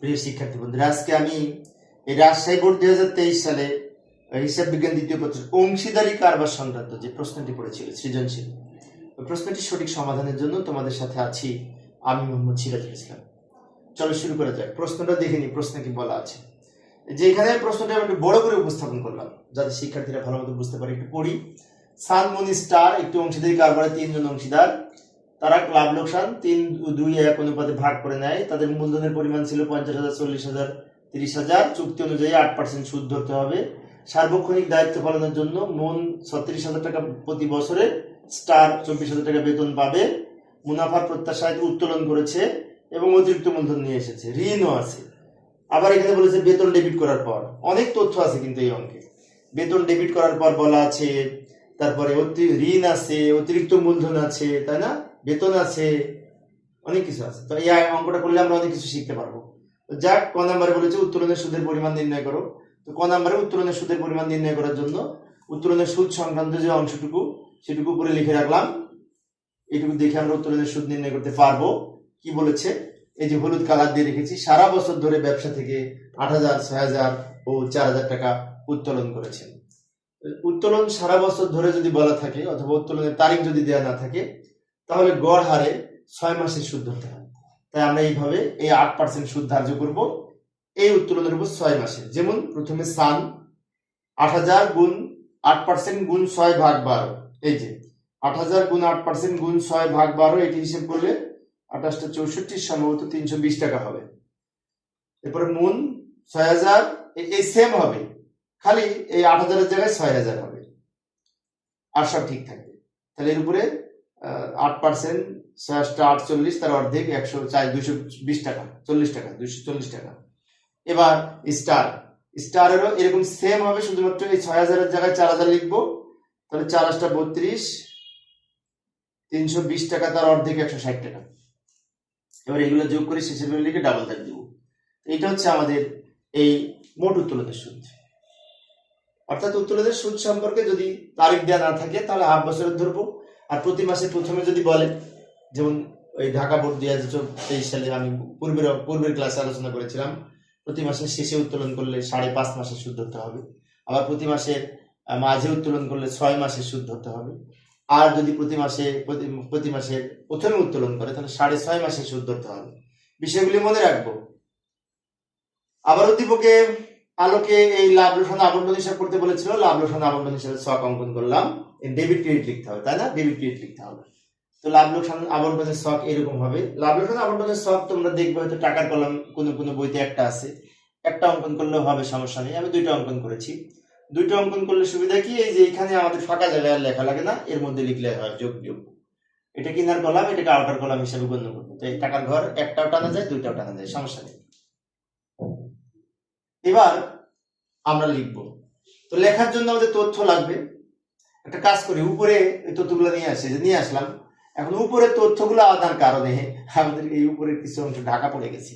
প্রিয় শিক্ষার্থী বন্ধুরা, আজকে আমি এই রাজশাহী বোর্ড দুই হাজার তেইশ সালে হিসাব বিজ্ঞান দ্বিতীয় পত্র অংশীদারি কারবার সংক্রান্ত যে প্রশ্নটি পড়েছিল, সৃজনশীল, ওই প্রশ্নটির সঠিক সমাধানের জন্য তোমাদের সাথে আছি আমি মোহাম্মদ সিরাজুল ইসলাম। চলো শুরু করা যাক, প্রশ্নটা দেখে নিই, প্রশ্নে কি বলা আছে। যে এখানে প্রশ্নটা আমি একটু বড় করে উপস্থাপন করলাম, যাতে শিক্ষার্থীরা ভালো মতো বুঝতে পারে। একটু পড়ি। সান মুনি স্টার একটি অংশীদারি কারবারে তিনজন অংশীদার তারা লাভ লোকসান, তিন, দুই, এক অনুপাতে ভাগ করে নেয়। তাদের মূলধনের পরিমাণ ছিল পঞ্চাশ হাজার, চল্লিশ হাজার, তিরিশ হাজার। চুক্তি অনুযায়ী আট পার্সেন্ট সুদ ধরতে হবে। সার্বক্ষণিক দায়িত্ব পালনের জন্য মন ছত্রিশ হাজার টাকা প্রতি বছরে স্টার চব্বিশ হাজার টাকা বেতন পাবে। মুনাফার প্রত্যাশায় উত্তোলন করেছে এবং অতিরিক্ত মূলধন নিয়ে এসেছে। ঋণও আছে। আবার এখানে বলেছে বেতন ডেবিট করার পর। অনেক তথ্য আছে কিন্তু এই অঙ্কে। বেতন ডেবিট করার পর বলা আছে, তারপরে ঋণ আছে, অতিরিক্ত মূলধন আছে, তাই না? বেতন আছে, অনেক কিছু আছে। তো এই অঙ্কটা করলে আমরা অনেক কিছু শিখতে পারব। তো যাক, ক নাম্বারে বলেছে উত্তোলনের সুদের পরিমাণ নির্ণয় করো। তো ক নাম্বারে উত্তোলনের সুদের পরিমাণ নির্ণয় করার জন্য উত্তোলনের সুদ সংক্রান্ত যে অংশটুকু, সেটুকু উপরে লিখে রাখলাম। এইটুকু দেখে আমরা উত্তোলনের সুদ নির্ণয় করতে পারব। কি বলেছে? এই যে হলুদ কালার দিয়ে রেখেছি, সারা বছর ধরে ব্যবসা থেকে আট হাজার, ছয় হাজার ও চার হাজার টাকা উত্তোলন করেছেন উত্তোলন সারা বছর ধরে যদি বলা থাকে, অথবা উত্তোলনের তারিখ যদি দেওয়া না থাকে তাহলে গড় হারে ছয় মাসের সুদ ধরতে হয়। তাই আমরা এইভাবে এই আট পার্সেন্ট সুদ ধার্য করব। এই উত্তোলনের উপর ছয় মাসে। যেমন প্রথমে সান, আট হাজার গুণ আট পার্সেন্ট গুণ ছয় ভাগ বারো। এই যে, আট হাজার গুণ আট পার্সেন্ট গুণ ছয় ভাগ বারো, এটি হিসেব করলে আঠাশটা চৌষট্টি, সম্ভবত তিনশো বিশ টাকা হবে। এরপরে মুন ছয় হাজার এই সেম হবে। খালি এই আট হাজারের জায়গায় ছয় হাজার হবে। আর সব ঠিক থাকবে। তাহলে এর উপরে আট পার্সেন্ট ছয়টা আটচল্লিশ, তার অর্ধেক একশো চার দুইশো বিশ টাকা, চল্লিশ টাকা দুইশো চল্লিশ টাকা। এবার স্টার, স্টারেরও এরকম সেম হবে, শুধুমাত্র এই ছয় হাজারের জায়গায় চার হাজার লিখব। তাহলে চার হাজারটা বত্রিশ, তিনশো বিশ টাকা, তার অর্ধেক একশো ষাট টাকা। এবার এগুলো যোগ করে শেষের বেলা লিখে ডাবল দাগ দিব। এইটা হচ্ছে আমাদের এই মোট উত্তোলনের সুদ অর্থাৎ উত্তোলনের সুদ সম্পর্কে যদি তারিখ দেওয়া না থাকে, তাহলে হাফ বছরের ধরবো। আর প্রতি মাসে প্রথমে যদি বলে, যেমন ওই ঢাকা বোর্ড দুই হাজার তেইশ সালে আমি পূর্বের পূর্বের ক্লাসে আলোচনা করেছিলাম, প্রতি মাসের শেষে উত্তোলন করলে সাড়ে পাঁচ মাসের সুদ ধরতে হবে। আবার প্রতি মাসের মাঝে উত্তোলন করলে ছয় মাসের সুদ ধরতে হবে। আর যদি প্রতি মাসে, প্রতি- মাসের প্রথমে উত্তোলন করে, তাহলে সাড়ে ছয় মাসের সুদ ধরতে হবে। বিষয়গুলি মনে রাখব। আবার উদ্দীপকে আলোকে এই লাভ লোকসান আবন্টন হিসাব করতে বলেছিল। লাভ লোকসান আবন্টন হিসাবে ছক অঙ্কন করলাম। ডেবিট ক্রেডিট লিখতে হবে, তাই না? ডেবিট ক্রেডিট লিখতে হবে। তো লাভ লোকসান আবন্টনের শখ এরকম হবে। লাভ লোকসান আবন্টনের শখ তোমরা দেখবে, হয়তো টাকার কলম, কোনো কোনো বইতে একটা আছে। একটা অঙ্কন করলেও হবে, সমস্যা নেই। আমি দুইটা অঙ্কন করেছি। দুইটা অঙ্কন করলে সুবিধা কি? এই যে এখানে আমাদের ফাঁকা জায়গায় আর লেখা লাগে না। এর মধ্যে লিখলে হয় যোগ যোগ এটা কিনার কলাম, এটাকে আউটার কলাম হিসেবে গণ্য করব। তো এই টাকার ঘর একটাও টানা যায়, দুইটাও টানা যায়, সমস্যা নেই। এবার আমরা লিখব। তো লেখার জন্য আমাদের তথ্য লাগবে। একটা কাজ করি, উপরে এই তথ্যগুলো নিয়ে আসে নিয়ে আসলাম। এখন উপরের তথ্যগুলো আদার কারণে আমাদের এই উপরের কিছু অংশ ঢাকা পড়ে গেছি।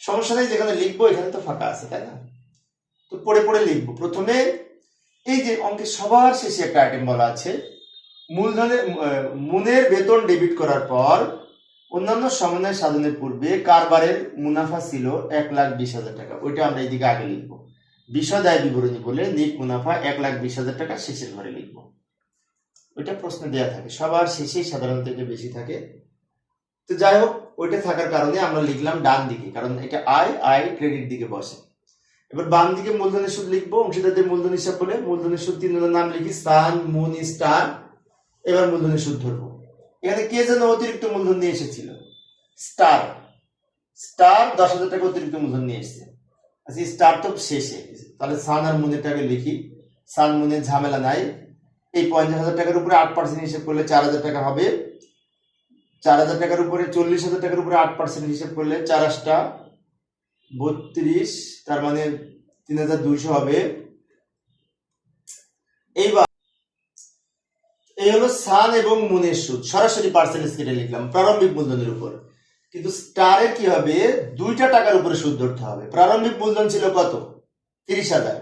সমস্যা নেই, যেখানে লিখব এখানে তো ফাঁকা আছে, তাই না? তো পড়ে পড়ে লিখব। প্রথমে এই যে অঙ্কের সবার শেষে একটা আইটেম বলা আছে। মূলধনের মুনের বেতন ডেবিট করার পর অন্যান্য সমন্বয় সাধনের পূর্বে কারবারের মুনাফা ছিল এক লাখ বিশ হাজার টাকা। ওইটা আমরা এইদিকে আগে লিখব। বিশদ আয় বিবরণী বলে নিট মুনাফা এক লাখ বিশ হাজার টাকা শেষের ঘরে লিখব। ওইটা প্রশ্ন দেয়া থাকে। সবার শেষেই সাধারণত এটা বেশি থাকে। তো যাই হোক, ওইটা থাকার কারণে আমরা লিখলাম ডান দিকে, কারণ এটা আয় আয় ক্রেডিট দিকে বসে। এবার বাম দিকে মূলধনের সুদ লিখব, অংশীদারদের মূলধন হিসাব বলে মূলধনের সুদ তিন নাম লিখি সান মুন স্টার এবার মূলধনের সুদ ধরবো। এখানে কে যেন অতিরিক্ত মূলধন নিয়ে এসেছিল? স্টার। স্টার দশ হাজার টাকা অতিরিক্ত মূলধন নিয়ে এসেছে। আচ্ছা স্টার তো শেষে। তাহলে সান আর মুনেরটাকে লিখি। সান মুনের ঝামেলা নাই। এই পঞ্চাশ হাজার টাকার উপরে আট পার্সেন্ট হিসেব করলে চার হাজার টাকা হবে। চার হাজার টাকার উপরে চল্লিশ হাজার টাকার উপরে আট পার্সেন্ট হিসেব করলে চার আটটা। বত্রিশ, তার মানে তিন হাজার দুইশো হবে। এইবার এই হলো সান এবং মুনের সুদ সরাসরি পার্সেন্টেজ কেটে লিখলাম, প্রারম্ভিক মূলধনের উপর। কিন্তু স্টারে কি হবে? দুইটা টাকার উপরে সুদ ধরতে হবে। প্রারম্ভিক মূলধন ছিল কত? তিরিশ হাজার।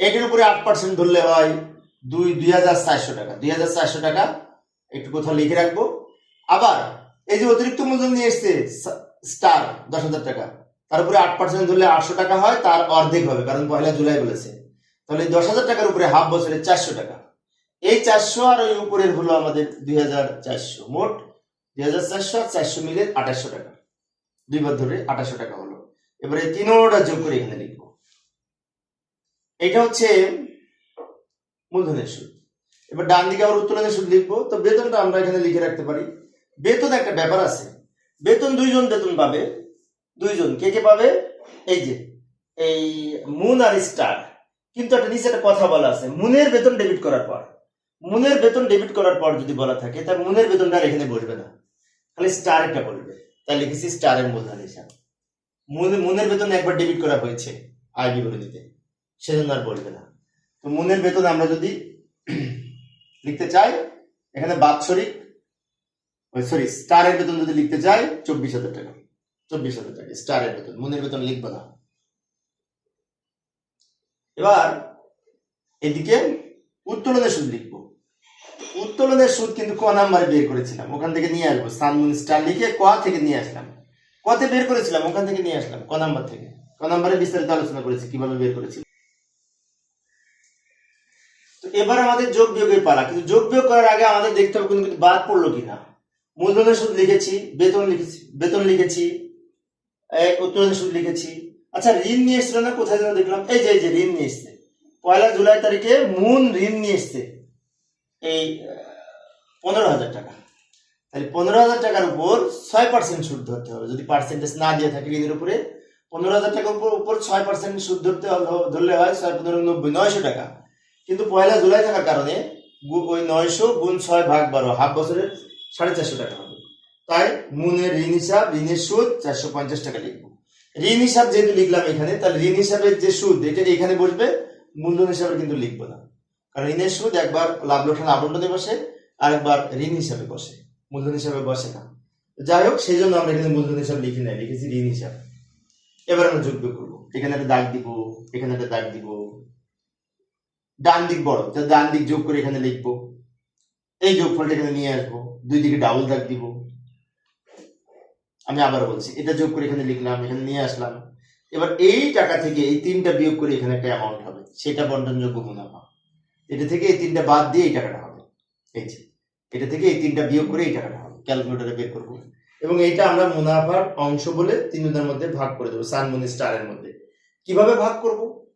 এটার উপরে আট পার্সেন্ট ধরলে হয় দুই দুই হাজার চারশো টাকা। দুই হাজার চারশো টাকা একটু কোথাও লিখে রাখব। আবার এই যে অতিরিক্ত মূলধন নিয়ে এসছে স্টার, দশ হাজার টাকা। তার উপরে আট পার্সেন্ট ধরলে আটশো টাকা হয়, তার অর্ধেক হবে, কারণ পয়লা জুলাই বলেছে। তাহলে দশ হাজার টাকার উপরে হাফ বছরে চারশো টাকা। এই চারশো আর ওই উপরের হলো আমাদের দুই হাজার চারশো। মোট দুই হাজার চারশো আর চারশো মিলে আঠাশশো টাকা। দুইবার ধরে আঠাশশো টাকা হলো। এবারে তিনোটা যোগ করে এখানে লিখব। এটা হচ্ছে মূলধনের সুদ। এবার ডান দিকে আবার উত্তোলনের সুদ লিখব। তো বেতনটা আমরা এখানে লিখে রাখতে পারি। বেতন একটা ব্যাপার আছে। বেতন দুইজন বেতন পাবে। দুইজন। কে কে পাবে? এই যে, এই মুন আর স্টার। কিন্তু একটা নিচে একটা কথা বলা আছে। মুনের বেতন ডেবিট করার পর। মুনের বেতন ডেবিট করার পর যদি বলা থাকে, তার মুনের বেতনটা আর এখানে বসবে না। খালি স্টার একটা বলবে। তাই লিখেছি স্টারের মূলধন হিসাব। মুন- মুনের বেতন একবার ডেবিট করা হয়েছে আয় বিবরণীতে সেজন্য আর বলবে না। তো মুনের বেতন আমরা যদি লিখতে চাই, এখানে বাৎসরিক সরি স্টারের বেতন যদি লিখতে চাই, চব্বিশ হাজার টাকা। চব্বিশ হাজার টাকা স্টারের বেতন। মুনের বেতন লিখব না। এবার এদিকে উত্তোলনের সুদ লিখব উত্তোলনের সুদ কিন্তু ক নাম্বারে বের করেছিলাম। ওখান থেকে নিয়ে আসব। সানমুন স্টার লিখে ক থেকে নিয়ে আসলাম। কতে বের করেছিলাম? ওখান থেকে নিয়ে আসলাম, ক নাম্বার থেকে। ক নাম্বারে বিস্তারিত আলোচনা করেছি, কীভাবে বের করেছিলাম। তো এবার আমাদের যোগ বিয়োগের পালা। কিন্তু যোগ বিয়োগ করার আগে আমাদের দেখতে হবে কিন্তু বাদ পড়ল কিনা। মূলধনের সুদ লিখেছি, বেতন লিখেছি বেতন লিখেছি উত্তোলনের সুদ লিখেছি। আচ্ছা ঋণ নিয়ে এসছিল না? কোথায় যেন দেখলাম। এই যে এই যে, ঋণ নিয়ে এসছে। পয়লা জুলাই তারিখে মূল ঋণ নিয়ে এসছে। এই পনেরো হাজার টাকা। তাহলে পনেরো হাজার টাকার উপর ছয় পার্সেন্ট সুদ ধরতে হবে। যদি পার্সেন্টেজ না দিয়ে থাকে ঋণের উপরে, পনেরো হাজার টাকার উপর উপর ছয় পার্সেন্ট সুদ ধরতে ধরলে হয় ছয় পনেরো নব্বই, নয়শো টাকা। কিন্তু পয়লা জুলাই থাকার কারণে ওই নয়শো গুণ ছয় ভাগ বারো, হাফ বছরের সাড়ে চারশো টাকা হবে। তাই মুনের ঋণ হিসাব, ঋণের সুদ চারশো পঞ্চাশ টাকা লিখব। ঋণ হিসাব যেহেতু লিখলাম এখানে, তাহলে ঋণ হিসাবের যে সুদ এটা এখানে বসবে, মূলধন হিসাবে কিন্তু লিখব না। কারণ ঋণের সুদ একবার লাভ লোকসান আবন্টনে বসে, আর একবার ঋণ হিসাবে বসে, মূলধন হিসাবে বসে না। যাই হোক, সেই জন্য আমরা এখানে মূলধন হিসাব লিখি নাই, লিখেছি ঋণ হিসাব। এবার আমরা যোগ্য করব। এখানে একটা দাগ দিব, এখানে একটা দাগ দিব। ডান দিক বড় ডান দিক যোগ করে এখানে লিখব। এই যোগ যোগফলটা এখানে নিয়ে আসব, দুই দিকে ডাবল দাগ দিব। আমি আবার বলছি, এটা যোগ করে এখানে লিখলাম, এখানে নিয়ে আসলাম। এবার এই টাকা থেকে এই তিনটা বিয়োগ করে এখানে একটা অ্যামাউন্ট হবে, সেটা বন্টনযোগ্য মুনাফা এটা থেকে এই তিনটা বাদ দিয়ে এই টাকাটা হবে। এই যে, এটা থেকে এই তিনটা বিয়োগ করে এই টাকাটা হবে, ক্যালকুলেটরে বের করব। এবং এইটা আমরা মুনাফার অংশ বলে তিনজনের মধ্যে ভাগ করে দেবো সানমনি স্টারের মধ্যে। কীভাবে ভাগ করব?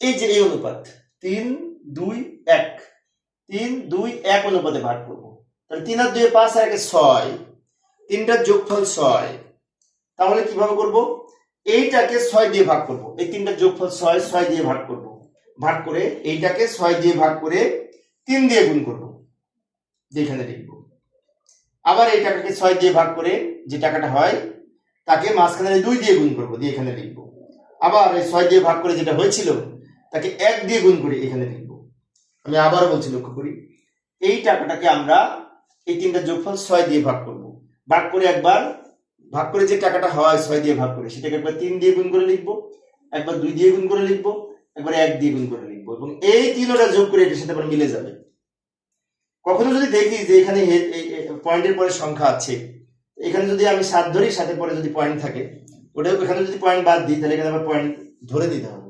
এই যে এই অনুপাত, তিন দুই এক, তিন দুই এক অনুপাতে ভাগ করব। তাহলে তিন আর দুই পাঁচ আর একে ছয়, তিনটার যোগফল ছয়। তাহলে কীভাবে করব? এইটাকে ছয় দিয়ে ভাগ করব। এই তিনটার যোগফল ছয় ছয় দিয়ে ভাগ করব। ভাগ করে এইটাকে ছয় দিয়ে ভাগ করে তিন দিয়ে গুণ করব, যেখানে লিখব আবার এই টাকাকে ছয় দিয়ে ভাগ করে যে টাকাটা হয়, তাকে মাঝখানে দুই দিয়ে গুণ করব, দিয়ে এখানে লিখব আবার এই ছয় দিয়ে ভাগ করে যেটা হয়েছিল, তাকে এক দিয়ে গুণ করে এখানে লিখব আমি আবার বলছি, লক্ষ্য করি, এই টাকাটাকে আমরা এই তিনটা যোগফল ছয় দিয়ে ভাগ করব। ভাগ করে একবার, ভাগ করে যে টাকাটা হয়, ছয় দিয়ে ভাগ করে, সেটাকে একবার তিন দিয়ে গুণ করে লিখব, একবার দুই দিয়ে গুণ করে লিখব একবার এক দিয়ে গুণ করে লিখব এবং এই তিনটা যোগ করে এটার সাথে আবার মিলে যাবে। কখনো যদি দেখি যে এখানে পয়েন্টের পরে সংখ্যা আছে, এখানে যদি আমি সাত ধরি সাথে পরে যদি পয়েন্ট থাকে ওটা এখানে যদি পয়েন্ট বাদ দিই, তাহলে এখানে আবার পয়েন্ট ধরে দিতে হবে।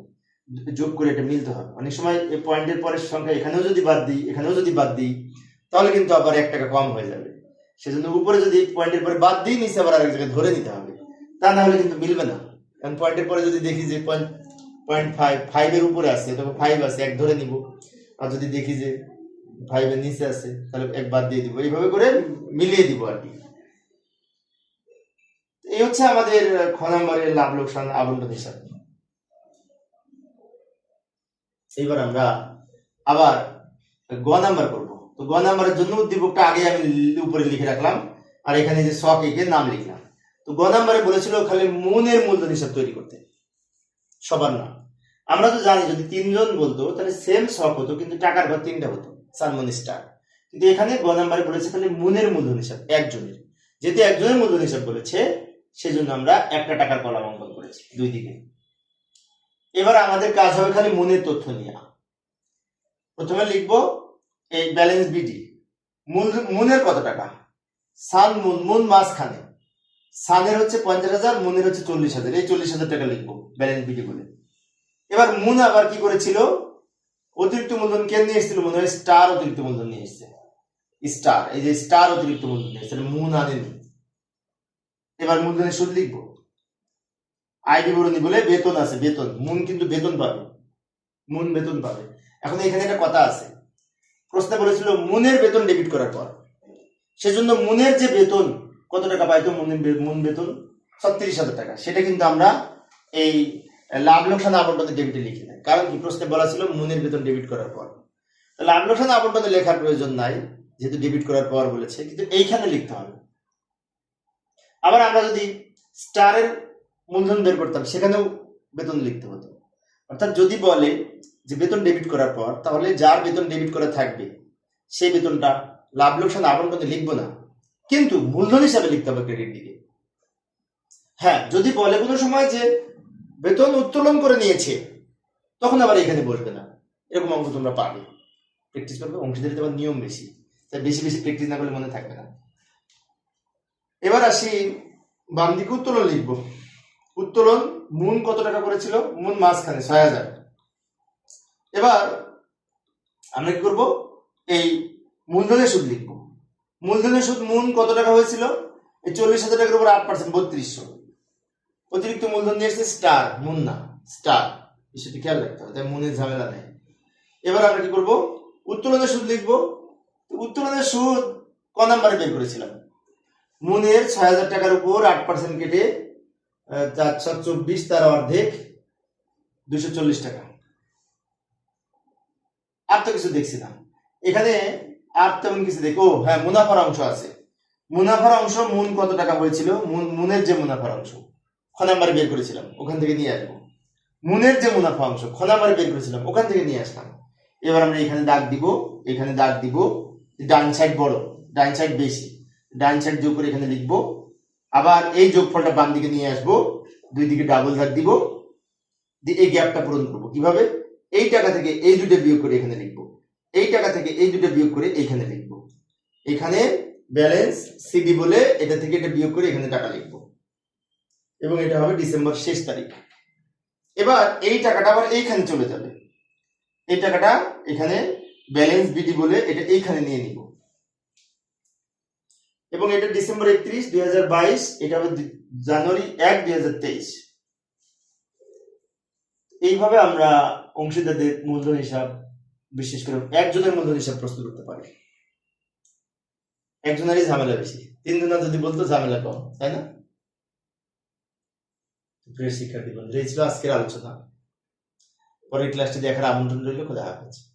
যোগ করে এটা মিলতে হবে। অনেক সময় এই পয়েন্টের পরের সংখ্যা এখানেও যদি বাদ দিই, এখানেও যদি বাদ দিই, তাহলে কিন্তু আবার এক টাকা কম হয়ে যাবে। সেজন্য উপরে যদি পয়েন্টের পরে বাদ দিই, নিচে আবার আরেক জায়গায় ধরে নিতে হবে। তা না হলে কিন্তু মিলবে না। কারণ পয়েন্টের পরে যদি দেখি যে পয়েন্ট পয়েন্ট ফাইভ ফাইভের উপরে আছে তবে ফাইভ আছে, এক ধরে নিব। আর যদি দেখি যে ফাইভের নিচে আছে, তাহলে এক বাদ দিয়ে দিব। এইভাবে করে মিলিয়ে দিব আর কি। এই হচ্ছে আমাদের খ নম্বরের লাভ লোকসান আবন্টন হিসাব। এইবার আমরা আবার গ নাম্বার করব। তো গ নাম্বারের জন্য উদ্দীপকটা আগে আমি উপরে লিখে রাখলাম, আর এখানে যে শখ এঁকে নাম লিখলাম। তো গ নাম্বারে বলেছিল খালি মনের মূলধন হিসাব তৈরি করতে। সবার না আমরা তো জানি যদি তিনজন বলতো, তাহলে সেম শখ হতো, কিন্তু টাকার ঘর তিনটা হতো সালমন স্টার। কিন্তু এখানে গ নাম্বারে বলেছে খালি মনের মূলধন হিসাব, একজনের। যেহেতু একজনের মূলধন হিসাব বলেছে, সেজন্য আমরা একটা টাকার কলাম অঙ্কন করেছি, দুই দিকে। এবার আমাদের কাজ হবে খালি মনের তথ্য নিয়ে। প্রথমে লিখব, এই ব্যালেন্স বিডি মূল মুনের কত টাকা? সান মুন মুন মাঝখানে। সানের হচ্ছে পঞ্চাশ হাজার, মুনের হচ্ছে চল্লিশ হাজার। এই চল্লিশ হাজার টাকা লিখব ব্যালেন্স বিটি বলে এবার মুন আবার কি করেছিল? অতিরিক্ত মূলধন কে নিয়ে এসেছিল মনে হয়? স্টার অতিরিক্ত মূলধন নিয়ে এসেছে। স্টার এই যে স্টার অতিরিক্ত মূলধন নিয়ে এসেছে, মুন আনেনি। এবার মূলধনের সুদ লিখব। আয় বিবরণী বলে বেতন আছে, বেতন। মুন কিন্তু বেতন পাবে। মুন বেতন পাবে। এখন এখানে একটা কথা আছে। প্রশ্নে বলেছিল, মুনের বেতন ডেবিট করার পর। সেজন্য মুনের যে বেতন কত টাকা পাইতো বে- বেতন? ছত্রিশ হাজার টাকা। সেটা কিন্তু আমরা এই লাভ লোকসান আবন্টনে ডেবিটে লিখি না কারণ কি প্রশ্নে বলা ছিল মুনের বেতন ডেবিট করার পর। লাভ লোকসান আবন্টনে লেখার প্রয়োজন নাই, যেহেতু ডেবিট করার পর বলেছে, কিন্তু এইখানে লিখতে হবে। আবার আমরা যদি স্টারের মূলধন বের করতাম, সেখানেও বেতন লিখতে হতো। অর্থাৎ যদি বলে যে বেতন ডেবিট করার পর, তাহলে যার বেতন ডেবিট করা থাকবে, সেই বেতনটা লাভ লোকসান আবন্টনে লিখব না। কিন্তু মূলধন হিসাবে লিখতে হবে ক্রেডিট দিকে। হ্যাঁ যদি বলে কোনো সময় যে বেতন উত্তোলন করে নিয়েছে, তখন আবার এখানে বসবে না। এরকম অঙ্ক তোমরা পাবে। প্র্যাকটিস করবে, অংশীদারিতে আবার নিয়ম বেশি। তাই বেশি বেশি প্র্যাকটিস না করলে মনে থাকবে না। এবার আসি বাম দিকে উত্তোলন লিখব। উত্তোলন মুন কত টাকা করেছিল? মুন মাঝখানে, ছয় হাজার। এবার আমরা কি করব? এই মূলধনের সুদ লিখব। মূলধনের সুদ মুন কত টাকা হয়েছিল? এই চল্লিশ হাজার টাকার উপর আট পার্সেন্ট বত্রিশশো। অতিরিক্ত মূলধন নিয়ে এসেছে স্টার মুন না স্টার। বিষয়টি খেয়াল রাখতে হবে তাই মুনের ঝামেলা নেই। এবার আমরা কি করব? উত্তোলনের সুদ লিখব। উত্তোলনের সুদ ক নাম্বারে বের করেছিলাম? মুনের ছয় হাজার টাকার উপর আট পার্সেন্ট কেটে আহ, চারশো চব্বিশ তার অর্ধেক দুশো চল্লিশ টাকা। আর তো কিছু দেখছি না এখানে আর তেমন কিছু দেখি। হ্যাঁ মুনাফার অংশ আছে। মুনাফার অংশ মুন কত টাকা হয়েছিল? মুন, মুনের যে মুনাফার অংশ, খ নাম্বারে বের করেছিলাম, ওখান থেকে নিয়ে আসব। মুনের যে মুনাফা অংশ, খ নাম্বারে বের করেছিলাম, ওখান থেকে নিয়ে আসলাম। এবার আমরা এখানে দাগ দিব, এখানে দাগ দিব, ডান সাইড বড়, ডান সাইড বেশি। ডান সাইড যোগ করে এখানে লিখব, আবার এই যোগফলটা বাম দিকে নিয়ে আসব, দুই দিকে ডাবল দাগ দিব, দিয়ে এই গ্যাপটা পূরণ করব। কীভাবে? এই টাকা থেকে এই দুটো বিয়োগ করে এখানে লিখব। এই টাকা থেকে এই দুটো বিয়োগ করে এইখানে লিখব। এখানে ব্যালেন্স সিডি বলে এটা থেকে এটা বিয়োগ করে এখানে টাকা লিখব। এবং এটা হবে ডিসেম্বর শেষ তারিখ। এবার এই টাকাটা আবার এইখানে চলে যাবে। এই টাকাটা এখানে ব্যালেন্স বিডি বলে এটা এইখানে নিয়ে নিব। এবং এটা ডিসেম্বর একত্রিশ, দুই এটা হবে জানুয়ারি এক, দুই এইভাবে আমরা অংশীদারদের মূলধন হিসাব বিশেষ করে একজনের মধ্যে হিসাব প্রস্তুত করতে পারে। একজনেরই ঝামেলা বেশি, তিনজনের যদি বলতো ঝামেলা কম, তাই না? প্রিয় শিক্ষার্থী বন্ধুরা, এই ছিল আজকের আলোচনা। পরের ক্লাসটি দেখার আমন্ত্রণ রইল, খোদা হাফেজ।